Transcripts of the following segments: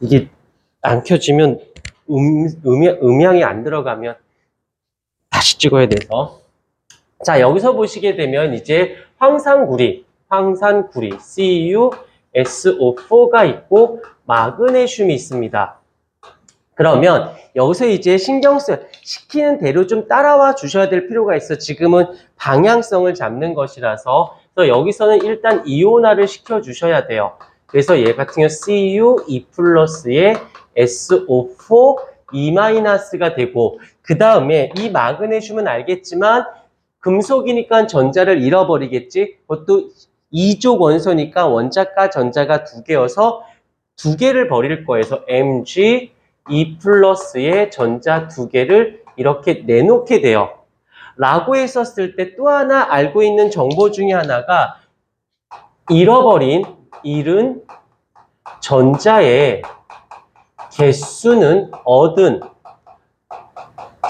이게 안 켜지면 음, 음향, 음향이 안 들어가면 다시 찍어야 돼서. 자, 여기서 보시게 되면 이제 황산구리, 황산구리, CuSO4가 있고 마그네슘이 있습니다. 그러면 여기서 이제 신경 쓰, 시키는 대로 좀 따라와 주셔야 될 필요가 있어. 지금은 방향성을 잡는 것이라서. 그래서 여기서는 일단 이온화를 시켜 주셔야 돼요. 그래서 얘 같은 경우 Cu 2 플러스에 SO4 2 마이너스가 되고, 그 다음에 이 마그네슘은 알겠지만, 금속이니까 전자를 잃어버리겠지? 그것도 이족 원소니까 원자과 전자가 두 개여서 두 개를 버릴. 그래서 Mg 2 플러스의 전자 두 개를 이렇게 내놓게 돼요. 라고 했었을 때 또 하나 알고 있는 정보 중에 하나가 잃어버린 잃은 전자의 개수는 얻은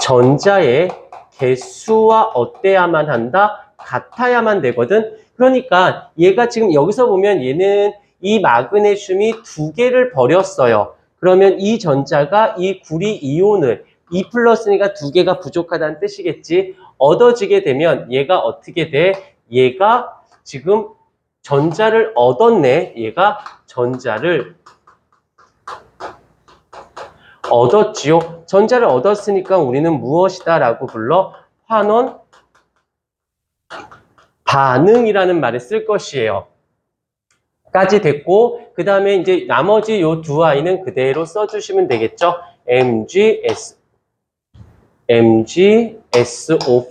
전자의 개수와 어때야만 한다? 같아야만 되거든. 그러니까 얘가 지금 여기서 보면 얘는 이 마그네슘이 두 개를 버렸어요. 그러면 이 전자가 이 구리 이온을 2 플러스니까 두 개가 부족하다는 뜻이겠지. 얻어지게 되면 얘가 어떻게 돼? 얘가 지금 전자를 얻었네. 얘가 전자를 얻었지요. 전자를 얻었으니까 우리는 무엇이다 라고 불러? 환원 반응이라는 말을 쓸 것이에요. 까지 됐고 그 다음에 이제 나머지 요 두 아이는 그대로 써주시면 되겠죠. MGS MGSO